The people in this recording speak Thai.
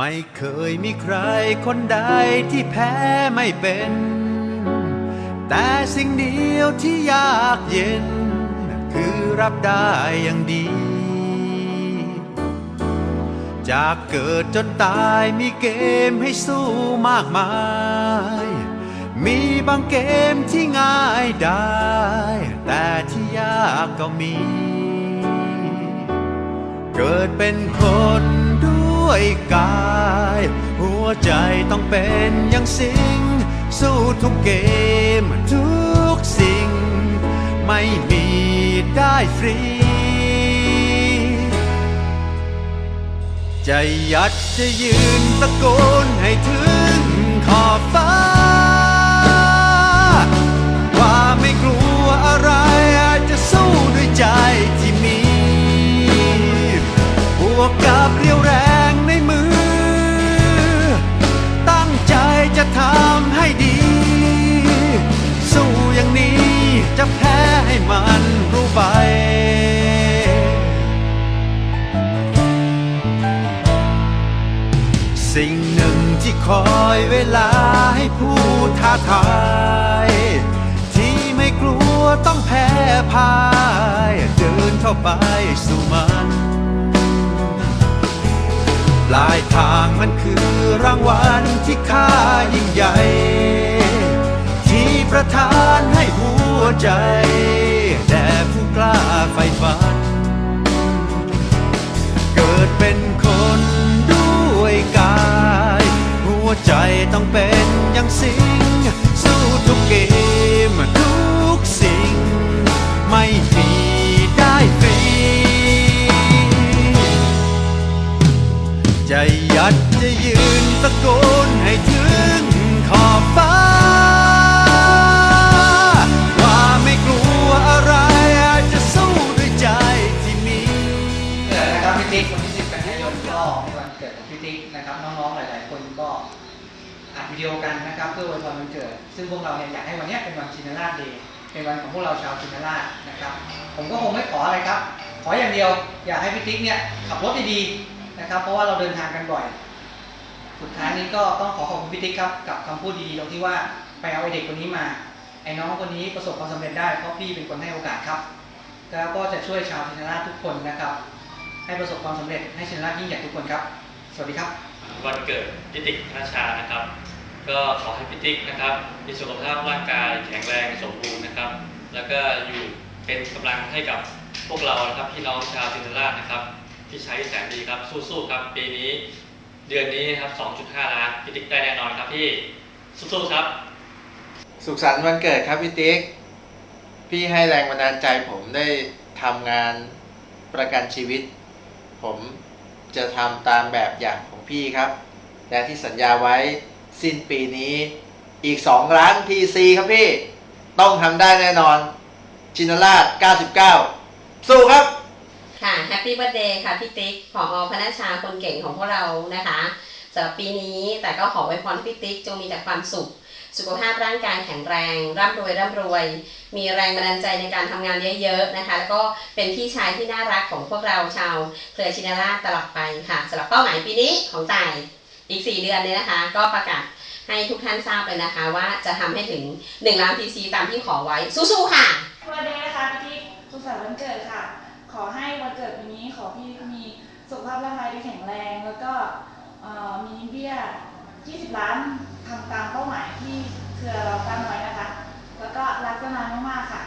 ไม่เคยมีใครคนใดที่แพ้ไม่เป็น แต่สิ่งเดียวที่ยากเย็น คือรับได้อย่างดี จากเกิดจนตายมีเกมให้สู้มากมาย มีบางเกมที่ง่ายได้ แต่ที่ยากก็มี เกิดเป็นคน วยกาย หัวใจต้องเป็นอย่างสิง สู้ทุกเกมทุกสิ่ง ไม่มีได้ฟรี ใจยัดจะยืนตะโกนให้ถึงขอบฟ้า ว่าไม่กลัวอะไรอาจจะสู้ด้วยใจที่มีบวกกับเรียว สิ่งหนึ่งที่คอยเวลาให้ผู้ท้าทาย ที่ไม่กลัวต้องแพ้พ่าย เดินเข้าไปสู่มันปลายทางมันคือรางวัลที่ค่ายิ่งใหญ่ ที่ประทานให้หัวใจ ต้องเป็นอย่างสิง สู้ทุกเกมทุกสิ่ง ไม่มีได้ฟรี จะยัดจะยืนตะโกนให้ถึงขอบฟ้า ว่าไม่กลัวอะไรอาจจะสู้ด้วยใจที่มีเกิดนะครับพี่ติ๊กวันที่10กันยายนก็เป็นวันเกิดของพี่ติ๊กนะครับน้องๆหลาย ๆ คนก็ อัดวิดีโอกันนะครับเพื่ออวยพรวันเกิด ซึ่งพวกเราเนี่ยอยากให้วันนี้เป็นวันชินราชเดย์เป็นวันของพวกเราชาวชินราชนะครับ ผมก็คงไม่ขออะไรครับ ขออย่างเดียวอยากให้พี่ติ๊กเนี่ยขับรถดีๆนะครับ เพราะว่าเราเดินทางกันบ่อย สุดท้ายนี้ก็ต้องขอขอบคุณพี่ติ๊กครับกับคำพูดดีๆตรงที่ว่าไปเอาไอเด็กคนนี้มาไอ้น้องคนนี้ประสบความสำเร็จได้เพราะพี่เป็นคนให้โอกาสครับแล้วก็จะช่วยชาวชินราชทุกคนนะครับ ให้ประสบความสำเร็จให้ชินะยิ่งใหญ่ทุกคนครับ สวัสดีครับ วันเกิดพิติกธนชานะครับ ก็ขอให้พิติกนะครับ มีสุขภาพร่างกายแข็งแรงสมบูรณ์นะครับ แล้วก็อยู่เป็นกำลังให้กับพวกเรานะครับพี่น้องชาวจินตราชนะครับ ที่ใช้แสนดีครับสู้ๆครับ ปีนี้เดือนนี้นะครับ 2.5 ล้านพิติกได้แน่นอนครับพี่สู้ๆครับ สุขสันต์วันเกิดครับพี่ติ๊กพี่ให้แรงบันดาลใจผมได้ทำงานประกันชีวิต ผม จะทำตามแบบอย่างของพี่ครับ และที่สัญญาไว้สิ้นปีนี้อีก 2 ล้าน PC ครับพี่ ต้องทำได้แน่นอน ชินราช 99 สู้ครับ ค่ะแฮปปี้ i r t h d a y ค่ะพี่ติ๊กผอพนัชชาคนเก่งของพวกเรานะคะสำหรับปีนี้แต่ก็ขอไว้พรพี่ติ๊กจงมีแต่ความสุข สุขภาพร่างกายแข็งแรงร่ำรวยร่ำรวย มีแรงบันดาลใจในการทำงานเยอะๆนะคะ แล้วก็เป็นพี่ชายที่น่ารักของพวกเราชาวเครือชินาราตลอดไปค่ะสำหรับเป้าหมายปีนี้ของจ่ายอีก 4 เดือนเนี่ยนะคะ ก็ประกาศให้ทุกท่านทราบเลยนะคะ ว่าจะทำให้ถึง1ล้าน PC ตามที่ขอไว้สู้ๆค่ะวันเดย์นะคะพี่สุขสันต์วันเกิดค่ะ ขอให้วันเกิดปีนี้ขอพี่มีสุขภาพร่างกายที่แข็งแรง แล้วก็มีเบี้ย 20 ล้าน ทำตามเป้าหมายที่เครือเราตั้งไว้นะคะ แล้วก็รักกันนานมากๆค่ะ